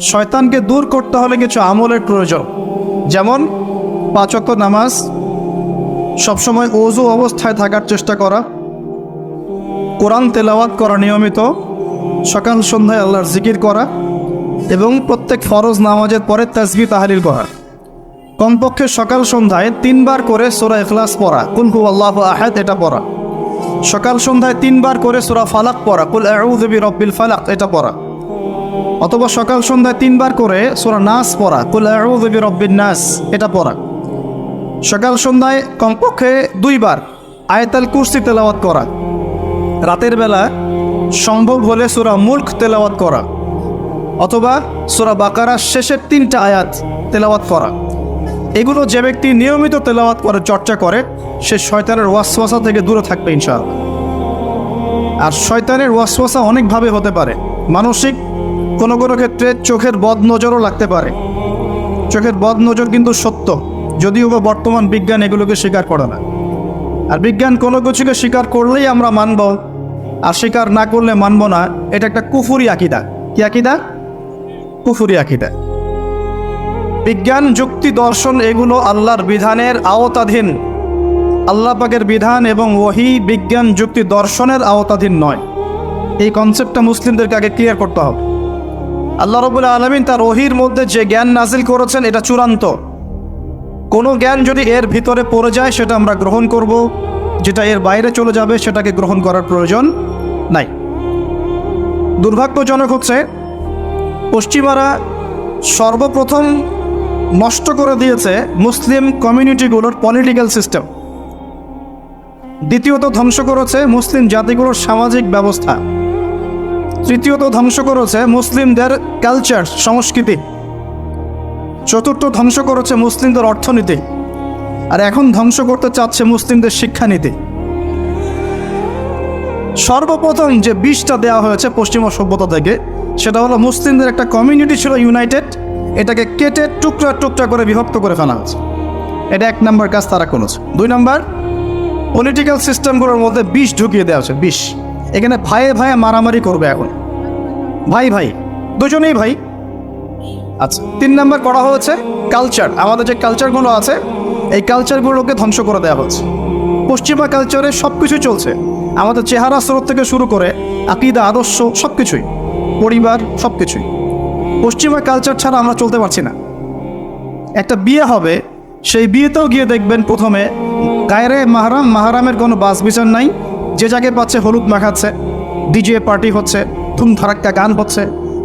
শয়তানকে দূর করতে হলে কিছু আমলের প্রয়োজন। যেমন পাঁচক নামাজ, সবসময় ওজু অবস্থায় থাকার চেষ্টা করা, কোরআন তেলাওয়াত করা নিয়মিত, সকাল, সন্ধ্যায় আল্লাহর জিকির করা, এবং প্রত্যেক ফরজ নামাজের পরে তাসবি তাহালিল করা কমপক্ষে সকাল, সন্ধ্যায় তিনবার করে সোরা এখলাস পড়া। কুলহু আল্লাহ আহাদ, এটা পড়া। সকাল, সন্ধ্যায় তিনবার করে সোরা ফালাক পড়া। কুল আউযুবি রব্বিল ফালাক, এটা পড়া। অথবা সকাল সন্ধ্যায় তিনবার করে সোরা নাস পড়া। কুল আউযুবি রব্বিন নাস, এটা পড়া। সকাল সন্ধ্যায় কমপক্ষে দুইবার আয়তাল কুরসি তেলাওয়াত করা। রাতের বেলা সম্ভব হলে সোরা মুল্ক তেলাওয়াত করা। অথবা সোরা বাকারার শেষের তিনটা আয়াত তেলাওয়াত করা। এগুলো যে ব্যক্তি নিয়মিত তেলাওয়াত করে চর্চা করে, সে শয়তানের ওয়াসওয়াসা থেকে দূরে থাকবে ইনশাআল্লাহ। আর শয়তানের ওয়াসওয়াসা অনেকভাবে হতে পারে। মানসিক কোনো কোনো ক্ষেত্রে চোখের বদ নজরও লাগতে পারে। চোখের বদ নজর কিন্তু সত্য, যদিও বা বর্তমান বিজ্ঞান এগুলোকে স্বীকার করে না। আর বিজ্ঞান কোনো কিছুকে স্বীকার করলেই আমরা মানব, আর স্বীকার না করলে মানব না, এটা একটা কুফুরি আকিদা। কি আকিদা? কুফুরি আকিদা। বিজ্ঞান, যুক্তি, দর্শন এগুলো আল্লাহর বিধানের আওতাধীন। আল্লাহ পাকের বিধান এবং ওহি, বিজ্ঞান, যুক্তি, দর্শনের আওতাধীন নয়। এই কনসেপ্টটা মুসলিমদেরকে আগে ক্লিয়ার করতে হবে। আল্লাহ রবুল্লা আলমিন তার ওহির মধ্যে যে জ্ঞান নাজিল করেছেন, এটা চূড়ান্ত। কোনো জ্ঞান যদি এর ভিতরে পড়ে যায়, সেটা আমরা গ্রহণ করব। যেটা এর বাইরে চলে যাবে, সেটাকে গ্রহণ করার প্রয়োজন নাই। দুর্ভাগ্যজনক হচ্ছে, পশ্চিমারা সর্বপ্রথম নষ্ট করে দিয়েছে মুসলিম কমিউনিটিগুলোর পলিটিক্যাল সিস্টেম। দ্বিতীয়ত ধ্বংস করেছে মুসলিম জাতিগুলোর সামাজিক ব্যবস্থা। তৃতীয়ত ধ্বংস করেছে মুসলিমদের কালচার সংস্কৃতি। চতুর্থ ধ্বংস করেছে মুসলিমদের অর্থনীতি। আর এখন ধ্বংস করতে চাচ্ছে মুসলিমদের শিক্ষানীতি। সর্বপ্রথম যে বিষটা দেওয়া হয়েছে পশ্চিমা সভ্যতা থেকে, সেটা হলো মুসলিমদের একটা কমিউনিটি ছিল ইউনাইটেড এটাকে কেটে টুকরা টুকরা করে বিভক্ত করে ফেলা হয়েছে। এটা এক নম্বর কাজ তারা করেছে। দুই নম্বর পলিটিক্যাল সিস্টেমগুলোর মধ্যে বিষ ঢুকিয়ে দেওয়া হচ্ছে বিষ। এখানে ভাইয়ে ভাইয়ে মারামারি করবে এখন। ভাই ভাই, দুজনেই ভাই। আচ্ছা তিন নম্বর করা হয়েছে কালচার আমাদের যে কালচারগুলো আছে, এই কালচারগুলোকে ধ্বংস করে দেওয়া হচ্ছে। পশ্চিমা কালচারে সব কিছুই চলছে। আমাদের চেহারা স্রোত থেকে শুরু করে আকিদা, আদর্শ সব কিছুই পরিবার সব কিছুই পশ্চিমা কালচার ছাড়া আমরা চলতে পারছি না। একটা বিয়ে হবে, সেই বিয়েতেও গিয়ে দেখবেন প্রথমে গায়রে মাহারাম, মাহারামের কোনো বাস বিচার নাই। যে যাকে পাচ্ছে হলুদ মাখাচ্ছে ডিজে পার্টি হচ্ছে। ধুম ধারাক্কা গান হচ্ছে।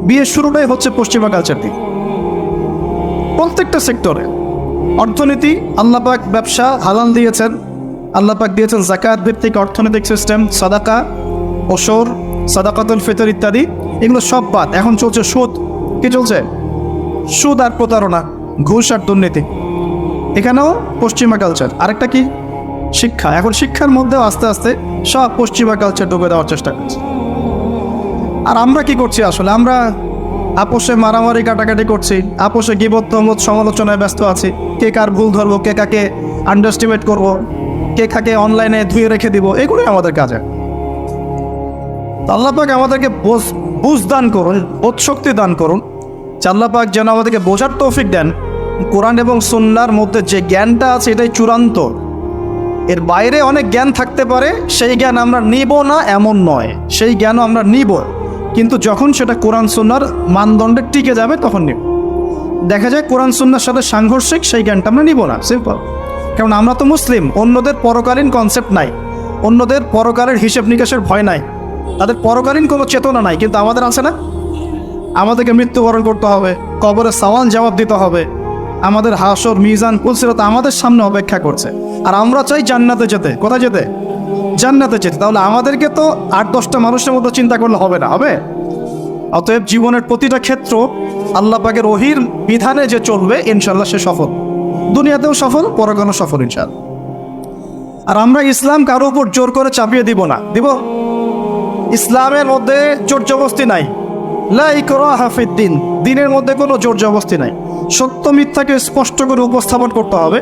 বিয়ের শুরুটাই হচ্ছে পশ্চিমা কালচার দিয়ে প্রত্যেকটা সেক্টরে অর্থনীতি, আল্লাপাক ব্যবসা হালাল দিয়েছেন। আল্লাপাক দিয়েছেন জাকাত ভিত্তিক অর্থনৈতিক সিস্টেম সাদাকা, ওসর, সাদাকাতুল ফিতর ইত্যাদি। এগুলো সব বাদ। এখন চলছে সুদ। কি চলছে? সুদ আর প্রতারণা, ঘুষ আর দুর্নীতি। এখানেও পশ্চিমা কালচার আরেকটা কি? শিক্ষা। এখন শিক্ষার মধ্যেও আস্তে আস্তে সব পশ্চিমা কালচার ডুবে দেওয়ার চেষ্টা করছে। আর আমরা কি করছি আসলে? আমরা আপোষে মারামারি কাটাকাটি করছি, আপোষে গিবত সমালোচনায় ব্যস্ত আছি। কে কার ভুল ধরবো, কে কাকে আন্ডারস্টিমেট করব, কে কাকে অনলাইনে ধুয়ে রেখে দিব, এগুলোই আমাদের কাজে। তো আল্লাহ পাক আমাদেরকে বোঝ- দান করুন, বোধ শক্তি দান করুন। যে আল্লাহ পাক যেন আমাদেরকে বোঝার তৌফিক দেন। কোরআন এবং সুন্নার মধ্যে যে জ্ঞানটা আছে এটাই চূড়ান্ত। এর বাইরে অনেক জ্ঞান থাকতে পারে, সেই জ্ঞান আমরা নিব না, এমন নয়। সেই জ্ঞানও আমরা নিব। কিন্তু যখন সেটা কোরআন সুন্নার মানদণ্ডে টিকে যাবে, তখন নিব। দেখা যায় কোরআন সুন্নার সাথে সাংঘর্ষিক, সেই জ্ঞানটা আমরা নিব না। সিম্পল কারণ আমরা তো মুসলিম, অন্যদের পরকালীন কনসেপ্ট নাই। অন্যদের পরকালের হিসেব নিকাশের ভয় নাই। তাদের পরকালীন কোনো চেতনা নাই, কিন্তু আমাদের আছে না? আমাদেরকে মৃত্যুবরণ করতে হবে, কবরে সওয়াল জবাব দিতে হবে। আমাদের হাসর, মিজান পুলসিরত আমাদের সামনে অপেক্ষা করছে। আর আমরা চাই জান্নাতে যেতে। কোথায় যেতে? জান্নাতে যেতে, তাহলে আমাদেরকে তো আট, দশটা মানুষের মতো চিন্তা করলে হবে না, হবে? অতএব জীবনের প্রতিটা ক্ষেত্র আল্লাহ পাকের বিধানে যে চলবে ইনশাল্লাহ সে সফল। দুনিয়াতেও সফল পরগণও সফল ইনশাল্লাহ আর আমরা ইসলাম কারও উপর জোর করে চাপিয়ে দিব না। দিব? ইসলামের মধ্যে জোর জবস্তি নাই। লা ইকরাহা ফিদ্দিন দিনের মধ্যে কোনো জোর জবস্তি নাই। সত্য মিথ্যাকে স্পষ্ট করে উপস্থাপন করতে হবে।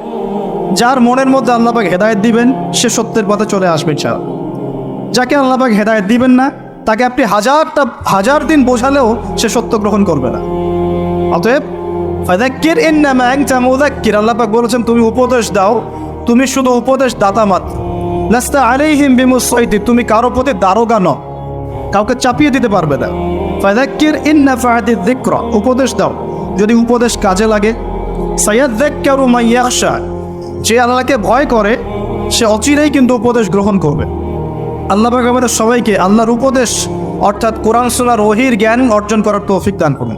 যার মনের মধ্যে আল্লাপাক হেদায়েত দিবেন, সে সত্যের পথে চলে আসবে ইনশাআল্লাহ। যাকে আল্লাপাক হেদায়েত দিবেন না, তাকে আপনি হাজারটা, হাজার দিন বোঝালেও সে সত্য গ্রহণ করবে না। অতএব ফাদাক্কির ইন্নামা আনতা মুযাক্কির আল্লাহ পাক বলেছেন, তুমি উপদেশ দাও, তুমি শুধু উপদেশ দাতা মাত্র। লাস্তা আলাইহিম বিমুসাইতি তুমি কারও প্রতি দারোগা ন কাউকে চাপিয়ে দিতে পারবে না। ফাদাক্কির ইন্না ফাহাদি যিকরা, উপদেশ দাও, যদি উপদেশ কাজে লাগে। মান ইয়াখশা যে আল্লাহকে ভয় করে, সে অচিরেই কিন্তু উপদেশ গ্রহণ করবে। আল্লাহ আমাদের সবাইকে আল্লাহর উপদেশ, অর্থাৎ কোরআন সুনার ওহির জ্ঞান অর্জন করার তৌফিক দান করুন।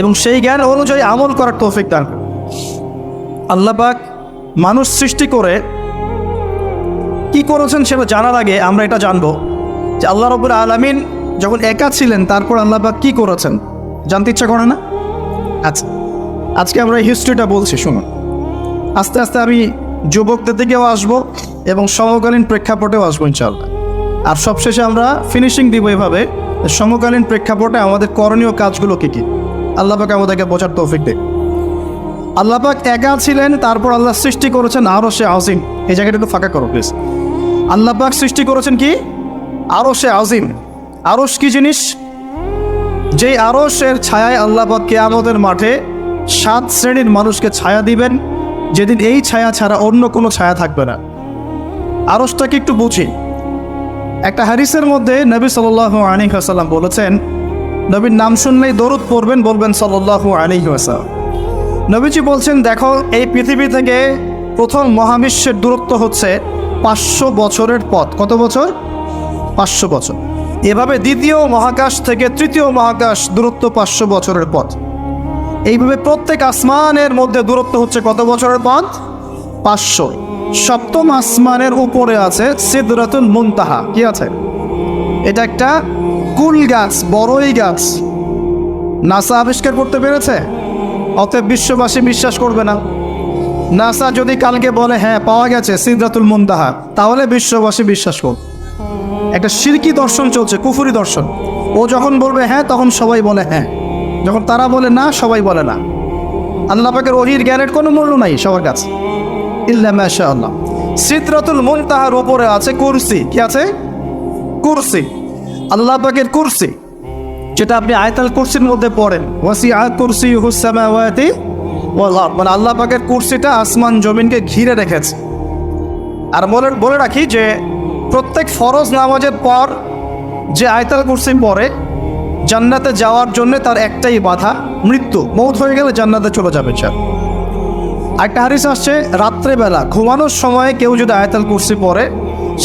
এবং সেই জ্ঞান অনুযায়ী আমল করার তৌফিক দান করুন। আল্লাহ পাক মানুষ সৃষ্টি করে, কি করেছেন সেটা জানার আগে আমরা এটা জানব যে আল্লাহ রবুল আলমিন যখন একা ছিলেন, তারপর আল্লাহ পাক কি করেছেন? জানতে ইচ্ছা করে না? আচ্ছা আজকে আমরা হিস্ট্রিটা বলছি, শুনুন। আস্তে আস্তে আমি যুবকদের দিকেও আসব এবং সমকালীন প্রেক্ষাপটেও আসব ইনশাল্লাহ আর সবশেষে আমরা ফিনিশিং দিব এভাবে সমকালীন প্রেক্ষাপটে আমাদের করণীয় কাজগুলো কী কী? আল্লাহ পাক আমাদেরকে বোঝার তৌফিক দেয় আল্লাহ পাক একা ছিলেন, তারপর আল্লাহ সৃষ্টি করেছেন আরও সে আজিম। এই জায়গাটা একটু ফাঁকা করো প্লিজ আল্লাহ পাক সৃষ্টি করেছেন কি? আরও সে আজিম। আরস কি জিনিস? যেই আরসের ছায়ায় আল্লাহ পাক কেয়ামতের মাঠে সাত শ্রেণির মানুষকে ছায়া দিবেন যেদিন এই ছায়া ছাড়া অন্য কোনো ছায়া থাকবে না। আরসটাকে একটু বুঝি। একটা হারিসের মধ্যে নবী সাল আলী আসাল্লাম বলেছেন, নবীর নাম শুনলেই দরুদ পড়বেন, বলবেন সাল্লাহ আলী আসাল্লাম নবীজি বলছেন, দেখো, এই পৃথিবী থেকে প্রথম মহাবিশ্বের দূরত্ব হচ্ছে পাঁচশো বছরের পথ। কত বছর? পাঁচশো বছর। এভাবে দ্বিতীয় মহাকাশ থেকে তৃতীয় মহাকাশ দূরত্ব পাঁচশো বছরের পথ। এইভাবে প্রত্যেক আসমানের মধ্যে দূরত্ব হচ্ছে কত বছরের পথ? পাঁচশো। সপ্তম আসমানের উপরে আছে সিদরাতুল মুনতাহা। কি আছে? এটা একটা কুল গাছ, বড়ই গাছ। নাসা আবিষ্কার করতে পেরেছে? অতএব বিশ্ববাসী বিশ্বাস করবে না। নাসা যদি কালকে বলে হ্যাঁ পাওয়া গেছে সিদ্ধাতুল মুন্তাহা তাহলে বিশ্ববাসী বিশ্বাস করবে। একটা সিরকি দর্শন চলছে, কুফুরি দর্শন। ও যখন বলবে হ্যাঁ তখন সবাই বলে হ্যাঁ যখন তারা বলে, না, সবাই বলে না। আল্লাহ পাকের ওহির জ্ঞানের কোনো মূল্য নাই সবার কাছে। ইল্লা মাশা আল্লাহ সিদ্রাতুল মুনতাহার উপরে আছে কুরসি। কি আছে? কুরসি। আল্লাহ পাকের কুরসি। যেটা আপনি আয়তাল কুরসির মধ্যে পড়েন। ওয়াসি আ কুরসি হুসামাওয়াতি ওয়াল আরদ। মানে আল্লাহ পাকের কুরসিটা আসমান জমিনকে ঘিরে রেখেছে। আর বলে বলে রাখি যে, প্রত্যেক ফরজ নামাজের পর যে আয়তাল কুরসি পড়ে জান্নাতে যাওয়ার জন্য তার একটাই বাধা, মৃত্যু। মৌত হয়ে গেলে জান্নাতে চলে যাবে চার একটা হারিস আসছে, রাত্রেবেলা, ঘুমানোর সময় কেউ যদি আয়তাল কুরসি পরে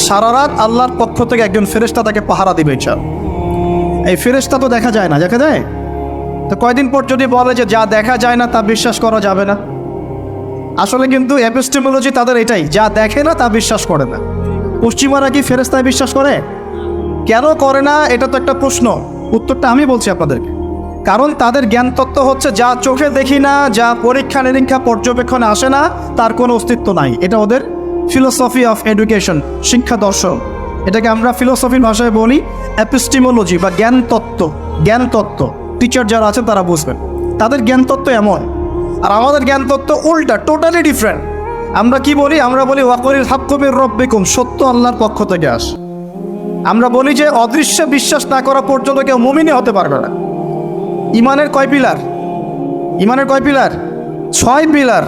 সারা রাত আল্লাহর পক্ষ থেকে একজন ফেরেশতা তাকে পাহারা দিবে চার এই ফেরেশতা তো দেখা যায় না, দেখা যায়? তো কয়দিন পর যদি বলে যে যা দেখা যায় না তা বিশ্বাস করা যাবে না। আসলে কিন্তু অ্যাপিস্টেমোলজি তাদের এটাই, যা দেখে না তা বিশ্বাস করে না। পশ্চিমারা কি ফেরেস্তায় বিশ্বাস করে? কেন করে না? এটা তো একটা প্রশ্ন। উত্তরটা আমি বলছি আপনাদেরকে। কারণ তাদের জ্ঞান তত্ত্ব হচ্ছে, যা চোখে দেখি না, যা পরীক্ষা নিরীক্ষা পর্যবেক্ষণে আসে না, তার কোনো অস্তিত্ব নাই। এটা ওদের ফিলোসফি অফ এডুকেশন শিক্ষা দর্শন। এটাকে আমরা ফিলোসফির ভাষায় বলি অ্যাপিস্টিমোলজি বা জ্ঞান তত্ত্ব জ্ঞান তত্ত্ব টিচার যারা আছেন, তারা বুঝবেন। তাদের জ্ঞান তত্ত্ব এমন। আর আমাদের জ্ঞান তত্ত্ব উল্টা টোটালি ডিফারেন্ট আমরা কি বলি? আমরা বলি ওয়াকরিল হাক্কবির রব্বিকুম সত্য আল্লাহর পক্ষ থেকে আস। আমরা বলি যে অদৃশ্য বিশ্বাস না করা পর্যন্ত কেউ মুমিনই হতে পারবে না। ইমানের কয় পিলার? ইমানের কয় পিলার? ছয় পিলার।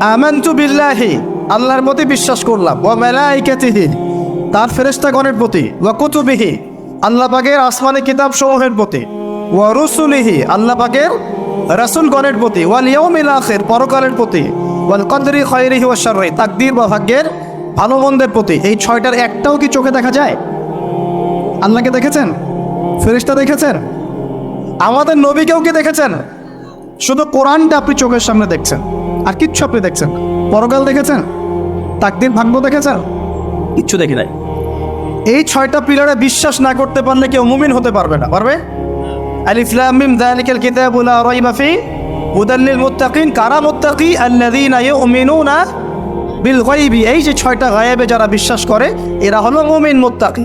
আমান্তু বিল্লাহি, আল্লাহর প্রতি বিশ্বাস করলাম। ও মেলাইকাতিহি, তার ফেরেস্তাগণের প্রতি। ওয়া কুতুবিহি আল্লাহ পাকের আসমানি কিতাব সমূহের প্রতি। ওয়া রুসুলিহি আল্লাহ পাকের প্রতি। ওয়াল ইয়াউমিল আখির, পরকালের প্রতি। ওয়াল কদরি খায়রিহি ওয়া শাররি, তাকদীর বা ভাগ্যের ভালো মন্দের প্রতি। এই ছয়টার একটাও কি চোখে দেখা যায়? আল্লাহকে দেখেছেন? ফেরেশতা দেখেছেন? আমাদের নবীকেও কি দেখেছেন? শুধু কোরআনটা আপনি চোখের সামনে দেখছেন আর কিচ্ছু আপনি দেখছেন পরকাল দেখেছেন? তাকদির ভাগ্য দেখেছেন? কিচ্ছু দেখি নাই। এই ছয়টা পিলারে বিশ্বাস না করতে পারলে কেউ মুমিন হতে পারবে না পারবে? আলিফ লাম মিম যালিকাল কিতাবু লা রাইবা ফি হুদাল লিল মুত্তাকিন কারা মুত্তাকি? আল্লাযীনা ইউমিনুনা বিল গায়বি। এই যে ছয়টা গায়েবে যারা বিশ্বাস করে এরা হলো মুমিন মুত্তাকি।